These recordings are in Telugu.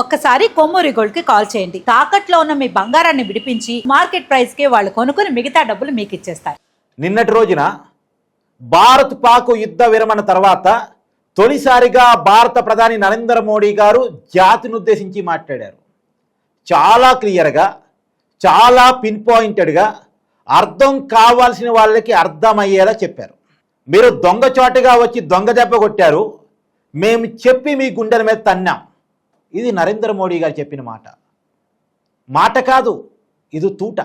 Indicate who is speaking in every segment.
Speaker 1: ఒక్కసారి కొమ్మూరి గోల్డ్కి కాల్ చేయండి. తాకట్లో ఉన్న మీ బంగారాన్ని విడిపించి మార్కెట్ ప్రైస్కి వాళ్ళు కొనుక్కుని మిగతా డబ్బులు మీకు ఇచ్చేస్తారు.
Speaker 2: నిన్నటి రోజున భారత్ పాక్ యుద్ధ విరమణ తర్వాత తొలిసారిగా భారత ప్రధాని నరేంద్ర మోడీ గారు జాతిని ఉద్దేశించి మాట్లాడారు. చాలా క్లియర్గా చాలా పిన్ పాయింటెడ్గా అర్థం కావాల్సిన వాళ్ళకి అర్థమయ్యేలా చెప్పారు. మీరు దొంగచోటగా వచ్చి దొంగ దెబ్బ కొట్టారు. మేము చెప్పి మీ గుండెల మీద తన్నాం. ఇది నరేంద్ర మోడీ గారు చెప్పిన మాట. మాట కాదు ఇది తూట.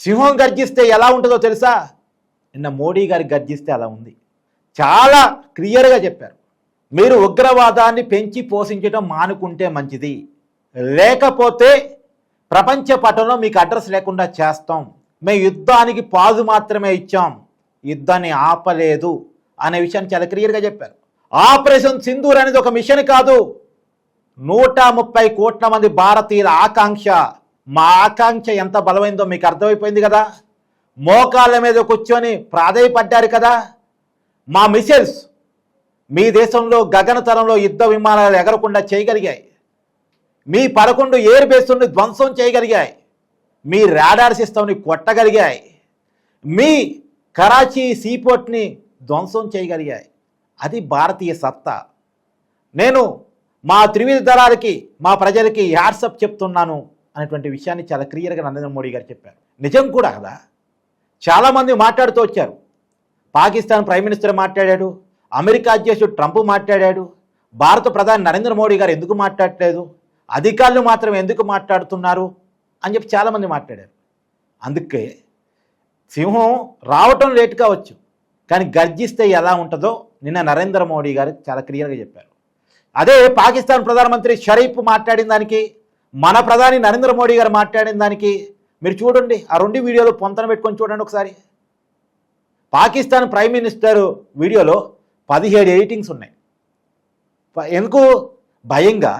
Speaker 2: సింహం గర్జిస్తే ఎలా ఉంటుందో తెలుసా? నిన్న మోడీ గారి గర్జిస్తే అలా ఉంది. చాలా క్లియర్గా చెప్పారు. మీరు ఉగ్రవాదాన్ని పెంచి పోషించడం మానుకుంటే మంచిది. లేకపోతే ప్రపంచ పటంలో మీకు అడ్రస్ లేకుండా చేస్తాం. మేము యుద్ధానికి పాజు మాత్రమే ఇచ్చాం. యుద్ధాన్ని ఆపలేదు అనే విషయాన్ని చాలా క్లియర్గా చెప్పారు. ఆపరేషన్ సింధూర్ అనేది ఒక మిషన్ కాదు. నూట ముప్పై కోట్ల మంది భారతీయుల ఆకాంక్ష. మా ఆకాంక్ష ఎంత బలమైందో మీకు అర్థమైపోయింది కదా? మోకాళ్ళ మీద కూర్చొని ప్రాధాయపడ్డారు కదా? మా మిసైల్స్ మీ దేశంలో గగనతరంలో యుద్ధ విమానాలు ఎగరకుండా చేయగలిగాయి. మీ పదకొండు ఎయిర్ బేస్ని ధ్వంసం చేయగలిగాయి. మీ రాడార్ సిస్టమ్ని కొట్టగలిగాయి. మీ కరాచీ సీపోర్ట్ని ధ్వంసం చేయగలిగాయి. అది భారతీయ సత్తా. నేను మా త్రివిధ దళాలకి మా ప్రజలకి యాడ్సప్ చెప్తున్నాను అనేటువంటి విషయాన్ని చాలా క్లియర్గా నరేంద్ర మోడీ గారు చెప్పారు. నిజం కూడా కదా? చాలామంది మాట్లాడుతూ వచ్చారు. పాకిస్తాన్ ప్రైమ్ మినిస్టర్ మాట్లాడాడు అమెరికా అధ్యక్షుడు ట్రంప్ మాట్లాడాడు భారత ప్రధాని నరేంద్ర మోడీ గారు ఎందుకు మాట్లాడలేదు అధికారులు మాత్రం ఎందుకు మాట్లాడుతున్నారు అని చెప్పి చాలామంది మాట్లాడారు. అందుకే సింహం రావటం లేట్ కావచ్చు కానీ గర్జిస్తే ఎలా ఉంటుందో నిన్న నరేంద్ర మోడీ గారు చాలా క్లియర్గా చెప్పారు. అదే పాకిస్తాన్ ప్రధానమంత్రి షరీఫ్ మాట్లాడిన దానికి మన ప్రధాని నరేంద్ర మోడీ గారు మాట్లాడిన దానికి మీరు చూడండి ఆ రెండు వీడియోలు పొంతన పెట్టుకొని చూడండి ఒకసారి. పాకిస్తాన్ ప్రైమ్ మినిస్టర్ వీడియోలో పదిహేడు ఎడిటింగ్స్ ఉన్నాయి. ఎందుకు? భయంగా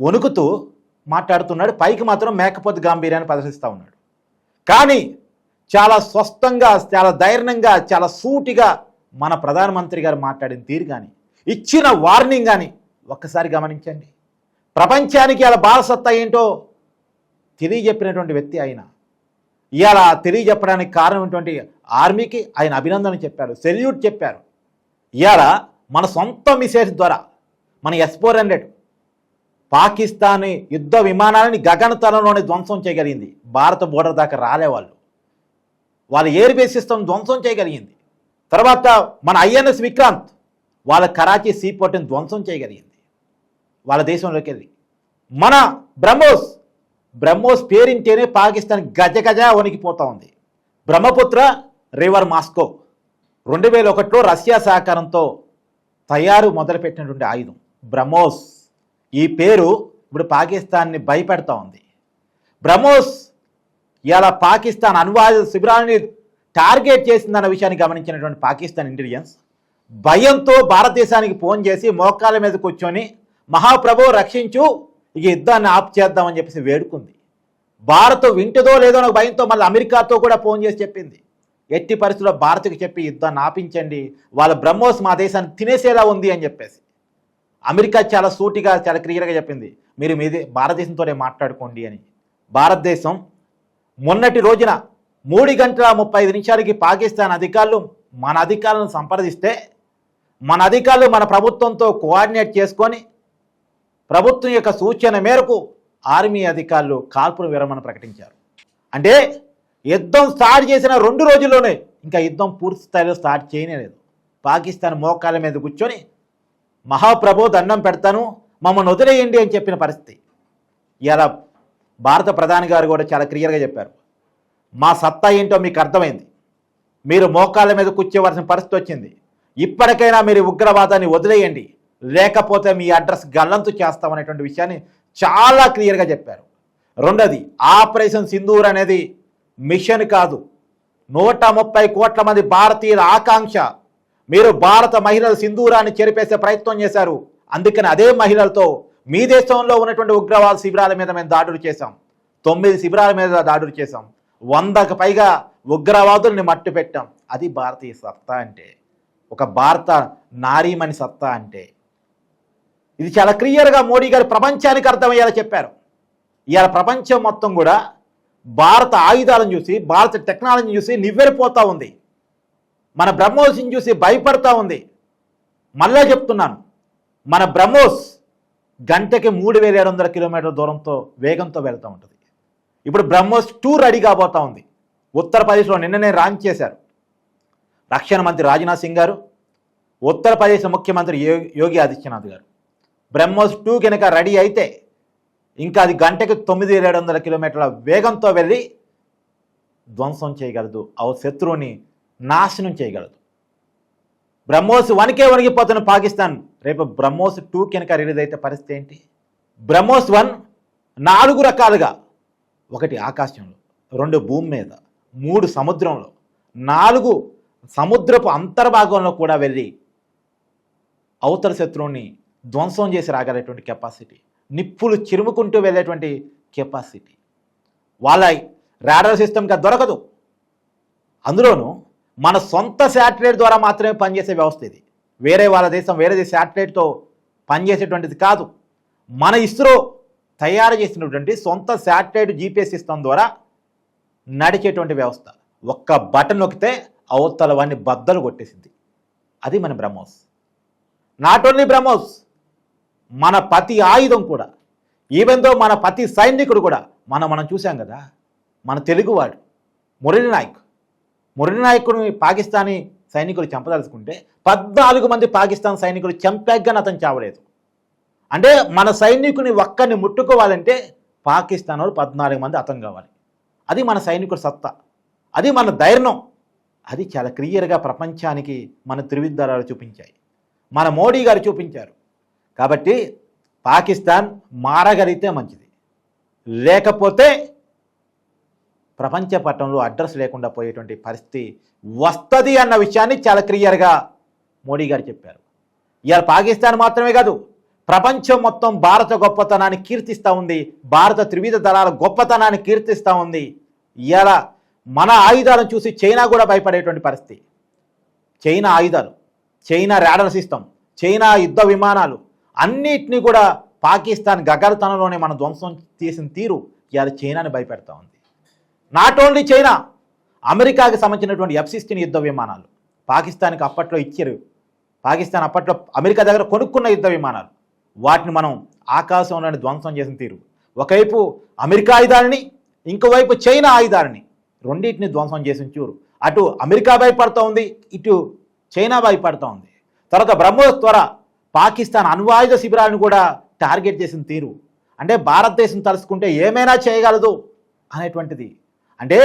Speaker 2: వణుకుతూ మాట్లాడుతున్నాడు. పైకి మాత్రం మేకపోతు గాంభీర్యాన్ని ప్రదర్శిస్తూ ఉన్నాడు. కానీ చాలా స్వస్థంగా చాలా ధైర్యంగా చాలా సూటిగా మన ప్రధానమంత్రి గారు మాట్లాడిన తీరు కానీ ఇచ్చిన వార్నింగ్ కానీ ఒక్కసారి గమనించండి. ప్రపంచానికి అలా బాలసత్తా ఏంటో తెలియజెప్పినటువంటి వ్యక్తి ఆయన. ఇవాళ తెలియజెప్పడానికి కారణమైనటువంటి ఆర్మీకి ఆయన అభినందన చెప్పారు సెల్యూట్ చెప్పారు. ఇవాళ మన సొంత మిసైల్స్ ద్వారా మన ఎస్ ఫోర్ హండ్రెడ్ పాకిస్తాన్ యుద్ధ విమానాలని గగనతలంలోనే ధ్వంసం చేయగలిగింది. భారత బోర్డర్ దాకా రాలే వాళ్ళు వాళ్ళ ఎయిర్ బేస్ సిస్టమ్ ధ్వంసం చేయగలిగింది. తర్వాత మన ఐఎన్ఎస్ విక్రాంత్ వాళ్ళ కరాచీ సీపోర్ట్ని ధ్వంసం చేయగలిగింది. వాళ్ళ దేశంలోకి వెళ్ళి. మన బ్రహ్మోస్ బ్రహ్మోస్ పేరింటేనే పాకిస్తాన్ గజ గజ వణికిపోతూ ఉంది. Brahmaputra river Moscow. రెండు వేల ఒకటిలో రష్యా సహకారంతో తయారు మొదలుపెట్టినటువంటి ఆయుధం. బ్రహ్మోస్. ఈ పేరు ఇప్పుడు పాకిస్తాన్ని భయపెడతా ఉంది. బ్రహ్మోస్ ఇలా పాకిస్తాన్ అనువాద శిబిరాలని టార్గెట్ చేసిందన్న విషయాన్ని గమనించినటువంటి పాకిస్తాన్ ఇంటెలిజెన్స్ భయంతో భారతదేశానికి ఫోన్ చేసి మోకాళ్ళ మీద కూర్చొని మహాప్రభు రక్షించు ఇక యుద్ధాన్ని ఆప్ చేద్దామని చెప్పేసి వేడుకుంది. భారత్ వింటదో లేదో నాకు భయంతో మళ్ళీ అమెరికాతో కూడా ఫోన్ చేసి చెప్పింది. ఎట్టి పరిస్థితుల్లో భారత్కి చెప్పి యుద్ధాన్ని ఆపించండి వాళ్ళ బ్రహ్మోస్ మా దేశాన్ని తినేసేలా ఉంది అని చెప్పేసి. అమెరికా చాలా సూటిగా చాలా క్లియర్గా చెప్పింది. మీరు మీదే భారతదేశంతోనే మాట్లాడుకోండి అని. భారతదేశం మొన్నటి రోజున మూడు గంటల ముప్పై నిమిషాలకి పాకిస్తాన్ అధికారులు మన అధికారులను సంప్రదిస్తే మన అధికారులు మన ప్రభుత్వంతో కోఆర్డినేట్ చేసుకొని ప్రభుత్వం యొక్క సూచన మేరకు ఆర్మీ అధికారులు కాల్పుల విరమణ ప్రకటించారు. అంటే యుద్ధం స్టార్ట్ చేసిన రెండు రోజుల్లోనే ఇంకా యుద్ధం పూర్తి స్థాయిలో స్టార్ట్ చేయలేదు పాకిస్తాన్ మోకాళ్ళ మీద కూర్చొని మహాప్రభు దండం పెడతాను మమ్మల్ని వదిలేయండి అని చెప్పిన పరిస్థితి. ఇలా భారత ప్రధాని గారు కూడా చాలా క్లియర్గా చెప్పారు. మా సత్తా ఏంటో మీకు అర్థమైంది. మీరు మోకాళ్ళ మీద కూర్చోవలసిన పరిస్థితి వచ్చింది. ఇప్పటికైనా మీరు ఉగ్రవాదాన్ని వదిలేయండి. లేకపోతే మీ అడ్రస్ గల్లంతు చేస్తామనేటువంటి విషయాన్ని చాలా క్లియర్గా చెప్పారు. రెండోది ఆపరేషన్ సింధూర్ అనేది మిషన్ కాదు. నూట ముప్పై కోట్ల మంది భారతీయుల ఆకాంక్ష. మీరు భారత మహిళల సింధూరాన్ని చెరిపేసే ప్రయత్నం చేశారు. అందుకని అదే మహిళలతో మీ దేశంలో ఉన్నటువంటి ఉగ్రవాద శిబిరాల మీద మేము దాడులు చేశాం. తొమ్మిది శిబిరాల మీద దాడులు చేశాం. వందకు పైగా ఉగ్రవాదుల్ని మట్టు పెట్టాం అది భారతీయ సత్తా అంటే. ఒక భారత నారీమణి సత్తా అంటే. ఇది చాలా క్లియర్గా మోడీ గారు ప్రపంచానికి అర్థమయ్యేలా చెప్పారు. ఇవాళ ప్రపంచం మొత్తం కూడా భారత ఆయుధాలను చూసి భారత టెక్నాలజీని చూసి నివ్వెరిపోతూ ఉంది. మన బ్రహ్మోస్ని చూసి భయపడతా ఉంది. మళ్ళా చెప్తున్నాను. మన బ్రహ్మోస్ గంటకి మూడు వేల ఏడు వందల కిలోమీటర్ల దూరంతో వేగంతో వెళ్తూ ఉంటుంది. ఇప్పుడు బ్రహ్మోస్ టూ రెడీ కాబోతా ఉంది. ఉత్తరప్రదేశ్లో నిన్ననే రాంచ్ చేశారు. రక్షణ మంత్రి రాజ్నాథ్ సింగ్ గారు ఉత్తరప్రదేశ్ ముఖ్యమంత్రి యో- యోగి ఆదిత్యనాథ్ గారు. బ్రహ్మోస్ టూ కనుక రెడీ అయితే ఇంకా అది గంటకి తొమ్మిది ఏడు వందల కిలోమీటర్ల వేగంతో వెళ్ళి ధ్వంసం చేయగలదు. ఆ శత్రువుని నాశనం చేయగలదు. బ్రహ్మోస్ వన్కే వణిగిపోతున్న పాకిస్తాన్. రేపు బ్రహ్మోస్ టూ కనుక రిలీజ్ అయితే పరిస్థితి ఏంటి? బ్రహ్మోస్ వన్ నాలుగు రకాలుగా ఒకటి ఆకాశంలో రెండు భూమి మీద మూడు సముద్రంలో నాలుగు సముద్రపు అంతర్భాగంలో కూడా వెళ్ళి అవతల శత్రువుని ధ్వంసం చేసి రాగలేటువంటి కెపాసిటీ నిప్పులు చిరుముకుంటూ వెళ్ళేటువంటి కెపాసిటీ వాళ్ళ రాడర్ సిస్టమ్గా దొరకదు. అందులోనూ మన సొంత శాటిలైట్ ద్వారా మాత్రమే పనిచేసే వ్యవస్థ ఇది. వేరే వాళ్ళ దేశం వేరేది శాటిలైట్తో పనిచేసేటువంటిది కాదు. మన ఇస్రో తయారు చేసినటువంటి సొంత శాటిలైట్ జీపీఎస్ సిస్టమ్ ద్వారా నడిచేటువంటి వ్యవస్థ. ఒక్క బటన్ నొక్కితే అవతల వాడిని బద్దలు కొట్టేసింది. అది మన బ్రహ్మోస్. నాట్ ఓన్లీ బ్రహ్మోస్ మన ప్రతి ఆయుధం కూడా. ఈవెన్ దో మన ప్రతి సైనికుడు కూడా. మనం మనం చూసాం కదా మన తెలుగువాడు మురళి నాయక్. మురళి నాయకుడిని పాకిస్తానీ సైనికులు చంపదలుచుకుంటే పద్నాలుగు మంది పాకిస్తాన్ సైనికులు చంపాగ్గానే అతను చావలేదు. అంటే మన సైనికుని ఒక్కరిని ముట్టుకోవాలంటే పాకిస్తాన్ వాళ్ళు పద్నాలుగు మంది అతం కావాలి. అది మన సైనికుడు సత్తా. అది మన ధైర్యం. అది చాలా క్లియర్గా ప్రపంచానికి మన త్రివిద్దారాలు చూపించాయి. మన మోడీ గారు చూపించారు. కాబట్టి పాకిస్తాన్ మారగలిగితే మంచిది. లేకపోతే ప్రపంచ పట్టణంలో అడ్రస్ లేకుండా పోయేటువంటి పరిస్థితి వస్తుంది అన్న విషయాన్ని చాలా క్లియర్గా మోడీ గారు చెప్పారు. ఇవాళ పాకిస్తాన్ మాత్రమే కాదు ప్రపంచం మొత్తం భారత గొప్పతనాన్ని కీర్తిస్తూ ఉంది. భారత త్రివిధ దళాల గొప్పతనాన్ని కీర్తిస్తూ ఉంది. ఇవాళ మన ఆయుధాలను చూసి చైనా కూడా భయపడేటువంటి పరిస్థితి. చైనా ఆయుధాలు చైనా ర్యాడర్ సిస్టమ్ చైనా యుద్ధ విమానాలు అన్నిటినీ కూడా పాకిస్తాన్ గగనతనంలోనే మనం ధ్వంసం చేసిన తీరు ఇవాళ చైనాని భయపెడతా ఉంది. నాట్ ఓన్లీ చైనా అమెరికాకి సంబంధించినటువంటి ఎఫ్ సిక్స్టీన్ యుద్ధ విమానాలు పాకిస్తాన్కి అప్పట్లో ఇచ్చారు. పాకిస్తాన్ అప్పట్లో అమెరికా దగ్గర కొనుక్కున్న యుద్ధ విమానాలు. వాటిని మనం ఆకాశంలోని ధ్వంసం చేసిన తీరు. ఒకవైపు అమెరికా ఆయుధాలని ఇంకోవైపు చైనా ఆయుధాలని రెండింటిని ధ్వంసం చేసి చూరు అటు అమెరికా భయపడుతూ ఉంది ఇటు చైనా భయపడుతూ ఉంది. తర్వాత బ్రహ్మోస్ ద్వారా పాకిస్తాన్ అణ్వాయుధ శిబిరాలను కూడా టార్గెట్ చేసిన తీరు. అంటే భారతదేశం తలుసుకుంటే ఏమైనా చేయగలదు అనేటువంటిది. అంటే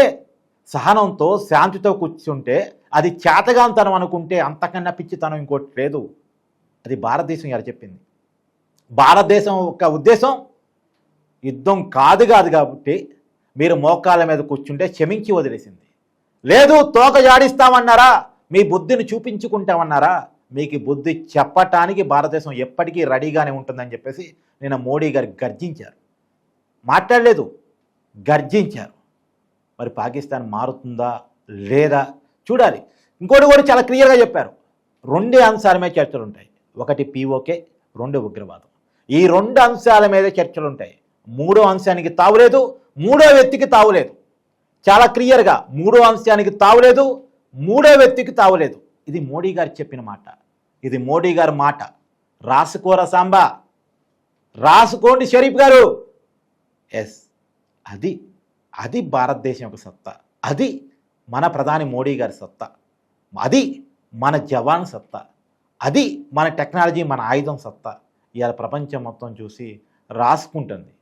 Speaker 2: సహనంతో శాంతితో కూర్చుంటే అది చేతగాంతనం అనుకుంటే అంతకన్నా పిచ్చితనం ఇంకోటి లేదు. అది భారతదేశం ఇలా చెప్పింది. భారతదేశం యొక్క ఉద్దేశం యుద్ధం కాదు కాదు కాబట్టి మీరు మోకాళ్ళ మీద కూర్చుంటే క్షమించి వదిలేసింది. లేదు తోక జాడిస్తామన్నారా? మీ బుద్ధిని చూపించుకుంటామన్నారా? మీకు బుద్ధి చెప్పటానికి భారతదేశం ఎప్పటికీ రెడీగానే ఉంటుందని చెప్పేసి నేను మోడీ గారు గర్జించారు. మాట్లాడలేదు గర్జించారు. మరి పాకిస్తాన్ మారుతుందా లేదా? చూడాలి. ఇంకోటి కూడా చాలా క్లియర్గా చెప్పారు. రెండే అంశాల మీద చర్చలు ఉంటాయి ఒకటి పీఓకే రెండు ఉగ్రవాదం. ఈ రెండు అంశాల మీద చర్చలు ఉంటాయి మూడో అంశానికి తావులేదు మూడో వ్యక్తికి తావులేదు. చాలా క్లియర్గా మూడో అంశానికి తావులేదు మూడో వ్యక్తికి తావులేదు. ఇది మోడీ గారు చెప్పిన మాట. ఇది మోడీ గారి మాట. రాసుకోర సాంబా. రాసుకోండి షరీఫ్ గారు. ఎస్ అది అది భారతదేశం యొక్క సత్తా. అది మన ప్రధాని మోడీ గారి సత్తా. అది మన జవాన్ సత్తా. అది మన టెక్నాలజీ మన ఆయుధం సత్తా. ఇవాళ ప్రపంచం మొత్తం చూసి రాసుకుంటుంది.